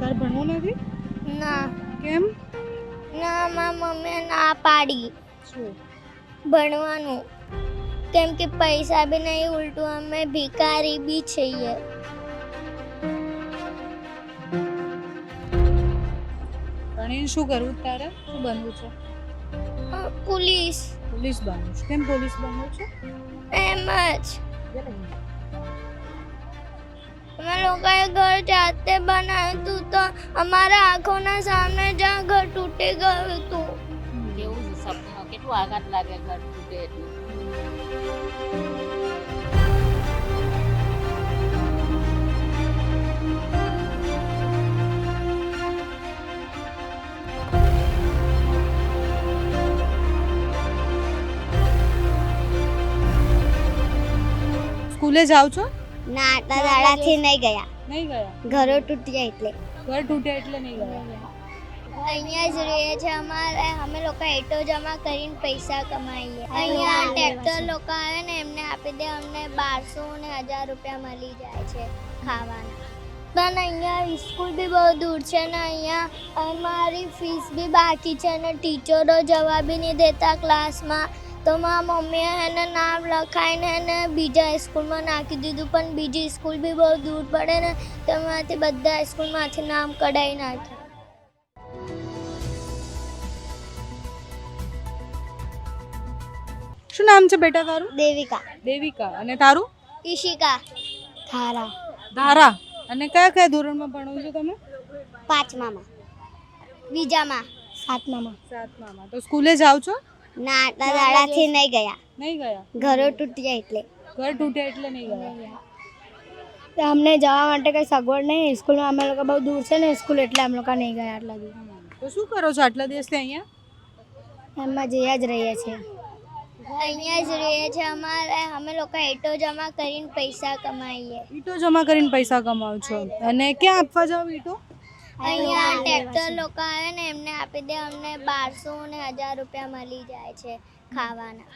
તારે ભણવું નથી? ના. કેમ? ના મારી મમ્મીએ ના પાડી. શું? ભણવાનું. કેમ કે પૈસા બી નહીં ઉલટું અમે ભિખારી બી છીએ. ભણીને શું કરવું તારે? શું બનવું છે? પોલીસ. પોલીસ બનવું છે. કેમ પોલીસ બનવું છે? એમ જ. અમે લોકોએ ઘર જાતે બનાવ્યું હતું તો અમારા આંખોના સામે જ્યાં ઘર તૂટી ગયું હતું. કેવું સપનું? કેટલું આઘાત લાગે ઘર તૂટે એટલું? સ્કૂલે જાઓ છો? ના આટલા દાડાથી નહીં ગયા. નહીં ગયા? ઘરો તૂટ્યા એટલે. ઘર તૂટ્યા એટલે નહીં ગયા. અહીંયા જ રહીએ છે અમારે. અમે લોકો એટો જમા કરીને પૈસા કમાઈએ. અહીંયા ટ્રેક્ટર લોકો આવે ને એમને આપી દે અમને બારસો ને હજાર રૂપિયા મળી જાય છે ખાવાના. પણ અહીંયા સ્કૂલ બી બહુ દૂર છે ને અહીંયા અમારી ફીસ બી બાકી છે ને ટીચરો જવા બી નહીં દેતા ક્લાસમાં. તો મારા મમ્મીએ એને નામ લખાઈને એને બીજા સ્કૂલમાં નાખી દીધું. પણ બીજી સ્કૂલ બી બહુ દૂર પડે ને તેમાંથી બધા સ્કૂલમાંથી નામ કઢાવી નાખ્યું. શું નામ છે બેટા તારું? દેવિકા. દેવિકા. અને તારું? ઈશિકા. થારા ધારા. અને કયા કયા ધોરણમાં ભણો છો તમે? પાંચમામાં. બીજામાં. સાતમામાં. સાતમામાં. તો સ્કૂલે જાઓ છો? ના આટલા દાડાથી નહીં ગયા. નહીં ગયા? ઘરો તૂટ્યા એટલે. ઘર તૂટ્યા એટલે નહીં ગયા. અમને જવા માટે કઈ સગવડ નહીં. સ્કૂલમાં અમે લોકો બહુ દૂર છે ને સ્કૂલ એટલે અમે લોકો નહીં ગયા આટલા દિવસ. તો શું કરો છો આટલા દિવસથી અહીંયા? એમાં જયા જ રહીએ છીએ. અહીંયા જ રહીએ છીએ. અમારે અમે લોકો એટો જમા કરીને પૈસા કમાઈએ. ઈટો જમા કરીને પૈસા કમાવ છો. અને ક્યાં આપવા જાવ ઈટો? અહીંયા ટ્રેક્ટર લોકો આવે ને એમને આપી દે અમને બારસો ને હજાર રૂપિયા મળી જાય છે ખાવાના.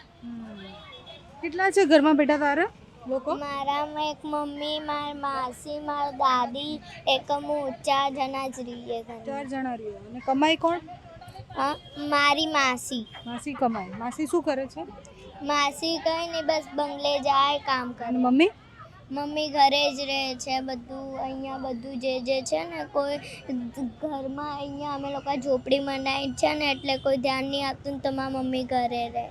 કેટલા છે ઘરમાં બેટા તારા લોકો? મારામાં એક મમ્મી માર માસી માર દાદી એક હું ચાર જણા જ રહીએ ચાર જણા રહ્યો અને કમાઈ કોણ? મારી માસી. માસી કમાય માસી શું કરે છે? માસી કઈ નહીં બસ બંગલે જાય કામ કરે. મમ્મી? મમ્મી ઘરે જ રહે છે બધું અહીંયા બધું જે જે છે ને કોઈ ઘરમાં અહીંયા અમે લોકો ઝોપડી મનાવી છે ને એટલે કોઈ ધ્યાન નહીં આપતું ને તો મારી મમ્મી ઘરે રહે.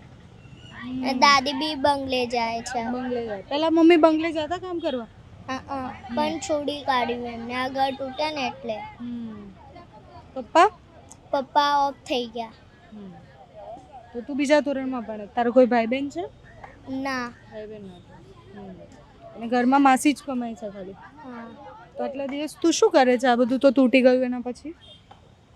દાદી બી બંગલે જાય છે. બંગલે જાય. પેલા મમ્મી બંગલે જતા કામ કરવા? હા. પણ છોડી કાઢ્યું એમને. આ ઘર તૂટે ને એટલે. પપ્પા? પપ્પા ઓફ થઈ ગયા. તો તું બીજા ધોરણમાં ભણે. તારો કોઈ ભાઈ બહેન છે? ના. ભાઈ બહેન અને ઘરમાં માસી જ કમાય છે ખાલી. તો આટલા દિવસ તું શું કરે છે? આ બધું તો તૂટી ગયું એના પછી?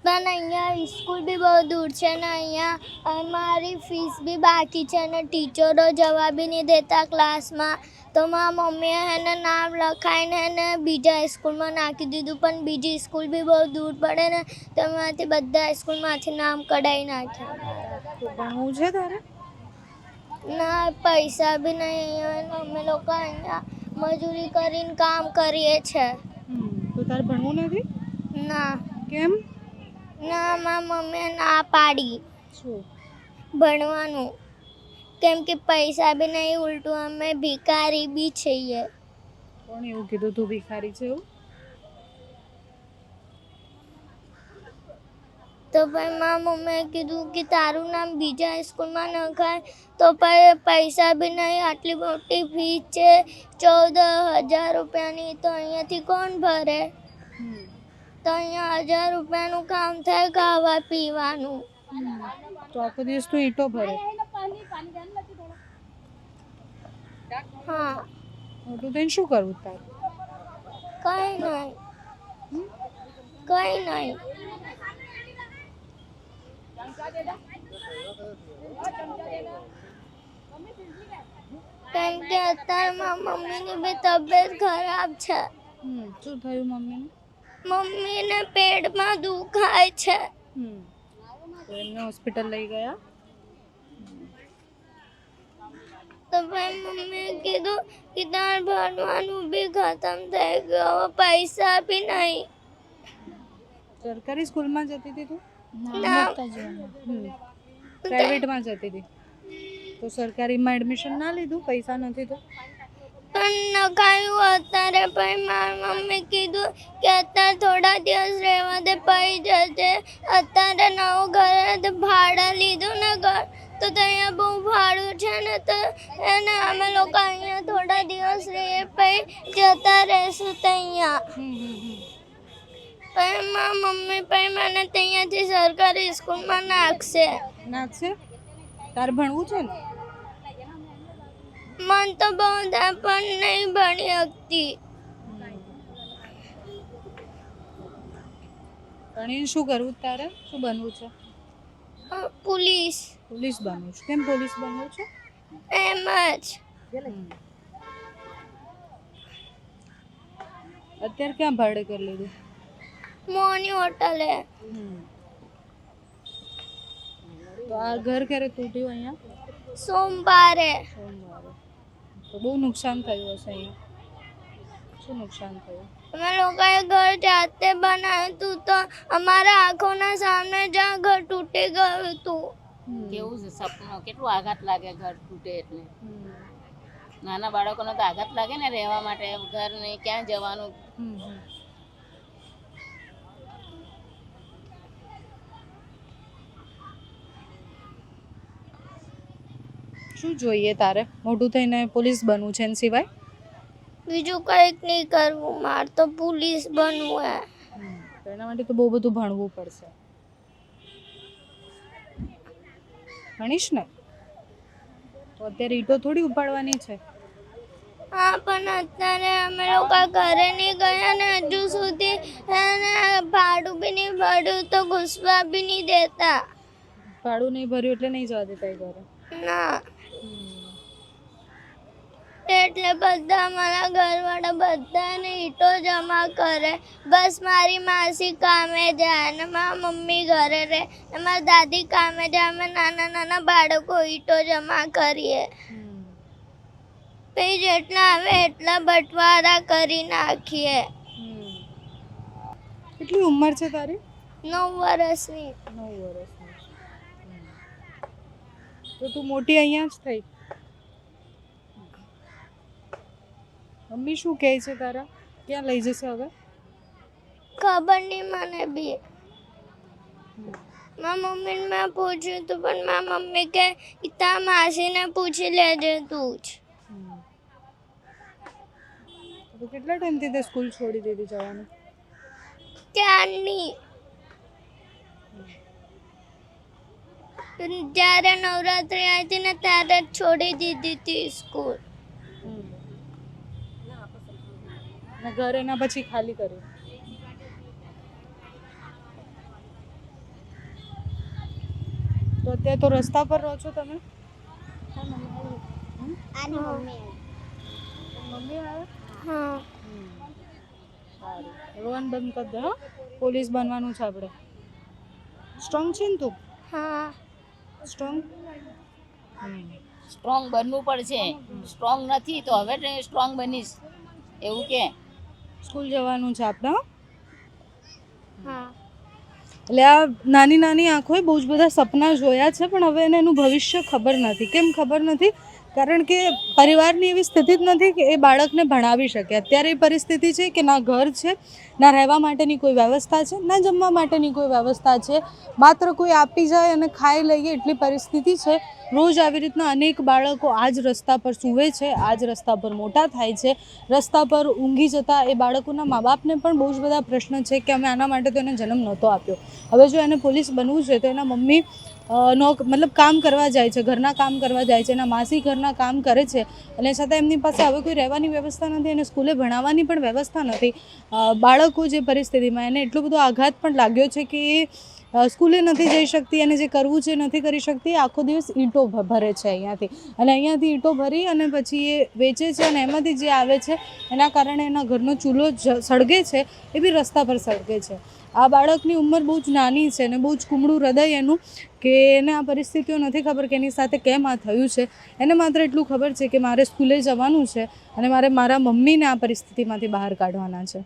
પણ અહીંયા સ્કૂલ બી બહુ દૂર છે ને અહીંયા મારી ફીસ બી બાકી છે ને ટીચરો જવા બી નહીં દેતા ક્લાસમાં. તો મારા મમ્મીએ એને નામ લખાઈને એને બીજા સ્કૂલમાં નાખી દીધું પણ બીજી સ્કૂલ બી બહુ દૂર પડે ને તો એમાંથી બધા સ્કૂલમાંથી નામ કઢાવી નાખ્યા ભણવું છે તારે? ના પૈસા બી નહીં અને અમે લોકો અહીંયા મજૂરી કરીને કામ કરીએ છે. તો તારે ભણવું નથી? ના. કેમ? ના મારા મમ્મીએ ના પાડી. શું? ભણવાનું. કેમ કે પૈસા બી નહીં ઉલટું અમે ભિખારી બી છીએ. કોણ એવું કીધું તું ભિખારી છે એવું? તો પછી મારા મમ્મીએ કીધું કે તારું નામ બીજા સ્કૂલમાં નખાય તો પછી પૈસા બી નહીં આટલી મોટી ફી છે ચૌદ હજાર રૂપિયાની તો અહીંયાથી કોણ ભરે તો અહીંયા હજાર રૂપિયાનું કામ થાય ખાવા પીવાનું તો આખો દિવસ તું ઈંટો ભરે હા મોટું થઈને શું કરવું તારે કઈ નહીં કઈ નહીં કેમ કે અત્યારે મારા મમ્મીની બી તબિયત ખરાબ છે. હમ શું થયું મમ્મીને? મમ્મીને પેટમાં દુખાય છે. હમ તો એમને હોસ્પિટલ લઈ ગયા? તો ભાઈ મમ્મીએ કીધું કે તાર ભણવાનું બી ખતમ થઈ ગયું હવે પૈસા બી નહીં. સરકારી સ્કૂલમાં જતી હતી તું? ના હમ. પ્રાઇવેટમાં જતી હતી. તો સરકારીમાં એડમિશન ના લીધું? પૈસા નથી તો? પણ નખાયું અત્યારે પછી મારી મમ્મી કીધું કે અત્યારે થોડા દિવસ રહેવા દે પછી જશે અત્યારે નવું ઘરે તે ભાડા લીધું ને ઘર તો ત્યાં બહુ ભાડું છે ને તો એને અમે લોકો અહીંયા થોડા દિવસ રહીએ પછી જતા રહેશું ત્યાં મારી મમ્મી પણ મને ત્યાંથી સરકારી સ્કૂલમાં નાખશે. નાખશે? તારે ભણવું છે ને? મન તો બહુ પણ નહીં ભણી શકતી. ભણીને શું કરવું તારે? શું બનવું છે? પોલીસ. પોલીસ બનવું છે. કેમ પોલીસ બનવું છે? એમ જ. અત્યારે ક્યાં ભાડે કરી લીધું? મોની હોટલે. તો આ ઘર ક્યારે તૂટ્યું અહીંયા? સોમવારે. સોમવારે તો બહુ નુકસાન થયું હશે અહીંયા. શું નુકસાન થયું? અમે લોકોએ ઘર જાતે બનાવ્યું હતું તો અમારા આંખોના સામે જ્યાં ઘર તૂટી ગયું હતું. કેવું છે સપનું? કેટલું આઘાત લાગે ઘર તૂટે એટલે. નાના બાળકોને તો આઘાત લાગે ને રહેવા માટે. ઘર નહીં ક્યાં જવાનું? શું જોઈએ તારે? મોટું થઈને પોલીસ બનવું છે એના સિવાય? બીજું કંઈક નહીં કરવું. મારે તો પોલીસ બનવું હે. એના માટે તો બહુ બધું ભણવું પડશે. ભણીશ ને? તો અત્યારે ઈટો થોડી ઉપાડવાની છે. હા પણ અત્યારે અમે લોકો ઘરે નહીં ગયા ને હજુ સુધી. ભાડું બી નહીં ભર્યું તો ઘૂસવા બી નહીં દેતા. ભાડું નહીં ભર્યું એટલે નહીં જવા દેતા ઘરે? ના. એટલે બધા મારા ઘરવાળા બધાને ઈટો જમા કરે. બસ મારી માસી કામે જાય અને મારા મમ્મી ઘરે રહે અને મારા દાદી કામે જાય અમે નાના નાના બાળકો ઈટો જમા કરીએ. પછી જેટલા આવે એટલા બટવારા કરી નાખીએ. કેટલી ઉંમર છે તારી? નવ વર્ષની. નવ વર્ષની. તો તું મોટી અહીંયા જ થઈ? મમ્મી શું કહે છે તારા? ક્યાં લઈ જશે હવે? ખબર નહીં મને બી. મારા મમ્મીને મેં પૂછ્યું હતું પણ મારા મમ્મી કે તા માસીને પૂછી લેજે તું જ. તો કેટલા ટાઈમથી તે સ્કૂલ છોડી દીધી જવાનું? ક્યારની? જ્યારે નવરાત્રી આવી હતી ને ત્યારે જ છોડી દીધી હતી સ્કૂલ. ને ઘર એના પછી ખાલી કર્યું. તો અત્યારે તો રસ્તા પર રહો છો તમે? મમ્મી આવે. હા. રોવાનું બંધ કરી દે હો. પોલીસ બનવાનું છે આપણે સ્ટ્રોંગ છે ને તું? હા. સ્ટ્રોંગ? સ્ટ્રોંગ બનવું પડશે. સ્ટ્રોંગ નથી તો હવે સ્ટ્રોંગ બનીશ. એવું કે? સ્કૂલ જવાનું છે આપણે. હા. એટલે આ નાની નાની આંખોએ બહુ જ બધા સપના જોયા છે પણ હવે એને એનું ભવિષ્ય ખબર નથી. કેમ ખબર નથી? કારણ કે પરિવારની એવી સ્થિતિ જ નથી કે એ બાળકને ભણાવી શકે. અત્યારે એ પરિસ્થિતિ છે કે ના ઘર છે, ના રહેવા માટેની કોઈ વ્યવસ્થા છે, ના જમવા માટેની કોઈ વ્યવસ્થા છે. માત્ર કોઈ આપી જાય અને ખાઈ લઈએ એટલી પરિસ્થિતિ છે. રોજ આવી રીતના અનેક બાળકો આ જ રસ્તા પર સૂવે છે આ જ રસ્તા પર મોટા થાય છે. રસ્તા પર ઊંઘી જતા એ બાળકોના મા બાપને પણ બહુ જ બધા પ્રશ્ન છે કે અમે આના માટે તો એને જન્મ નહોતો આપ્યો. હવે જો એને પોલીસ બનવું છે તો એના મમ્મી અ, નો મતલબ કામ કરવા જાય છે ઘરના કામ કરવા જાય છે એના માસી ઘરના કામ કરે છે અને છતાં એમની પાસે હવે કોઈ રહેવાની વ્યવસ્થા નથી અને સ્કૂલે ભણાવવાની પણ વ્યવસ્થા નથી. બાળકો જે પરિસ્થિતિમાં એને એટલો બધો આઘાત પણ લાગ્યો છે કે એ સ્કૂલે નથી જઈ શકતી અને જે કરવું છે નથી કરી શકતી આખો દિવસ ઈંટો ભરે છે અહીંયાથી. અને અહીંયાથી ઈંટો ભરી અને પછી એ વેચે છે અને એમાંથી જે આવે છે એના કારણે એના ઘરનો ચૂલો સળગે છે એ બી રસ્તા પર સળગે છે. આ બાળકની ઉંમર બહુ જ નાની છે અને બહુ જ કુમળું હૃદય એનું કે એને આ પરિસ્થિતિઓ નથી ખબર કે એની સાથે કેમ આ થયું છે. એને માત્ર એટલું ખબર છે કે મારે સ્કૂલે જવાનું છે અને મારે મારા મમ્મીને આ પરિસ્થિતિમાંથી બહાર કાઢવાના છે.